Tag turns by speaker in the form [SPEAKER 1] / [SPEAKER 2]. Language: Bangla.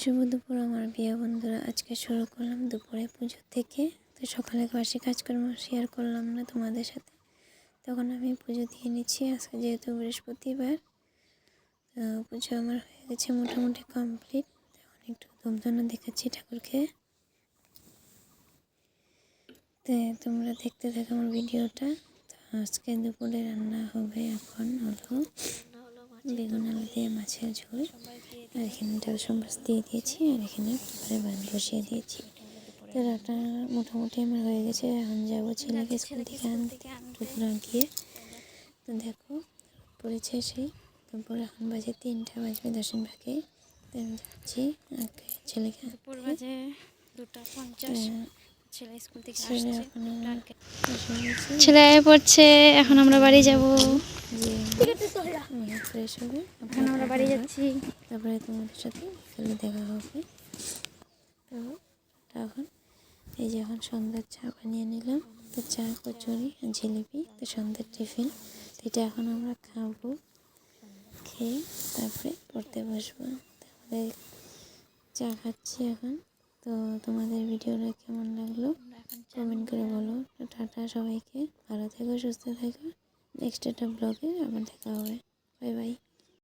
[SPEAKER 1] শুভ দুপুর আমার বিয়ে বন্ধুরা। আজকে শুরু করলাম দুপুরে পুজো থেকে। তো সকালে বাসি কাজকর্ম শেয়ার করলাম না তোমাদের সাথে। তখন আমি পুজো দিয়ে নিচ্ছি। আজকে যেহেতু বৃহস্পতিবার পুজো আমার হয়ে গেছে মোটামুটি কমপ্লিট এখন একটু ধূপধনা দেখাচ্ছি ঠাকুরকে। তো তোমরা দেখতে থাকো আমার ভিডিওটা। তো আজকে দুপুরে রান্না হবে এখন হলো বেগুন আলু দিয়ে মাছের ঝোল। আর এখানে ডাল সম্বাস দিয়ে দিয়েছি আর এখানে কুকারে ভাত বসিয়ে দিয়েছি। তো রান্না মোটামুটি আমার হয়ে গেছে এখন যাব ছেলেকে স্কুল থেকে আনতে। দুপুরে গিয়ে। তো দেখো পড়েছে সেই। তারপর এখন বাজে তিনটা বাজবে দশম ভাগে তো আমি যাচ্ছি আগে ছেলেকে।
[SPEAKER 2] বাজে দুটা পঞ্চাশ। ছেলে পড়ছে এখন আমরা বাড়ি যাব।
[SPEAKER 1] ফ্রেশ হবে
[SPEAKER 2] এখন আমরা বাড়ি যাচ্ছি।
[SPEAKER 1] তারপরে তোমাদের সাথে বিকেলে দেখা হবে। তো এখন এই যে এখন সন্ধ্যার চা বানিয়ে নিলাম। তো চা কচুরি জিলিপি তো সন্ধ্যার টিফিন। তো এটা এখন আমরা খাব খেয়ে তারপরে পড়তে বসবো। তারপরে চা খাচ্ছি এখন। তো তোমাদের ভিডিওটা কেমন লাগল? কমেন্ট করে বলো। টাটা সবাইকে। ভালো থেকো সুস্থ থেকো। নেক্সট একটা ব্লগে আবার দেখা হবে। 喂喂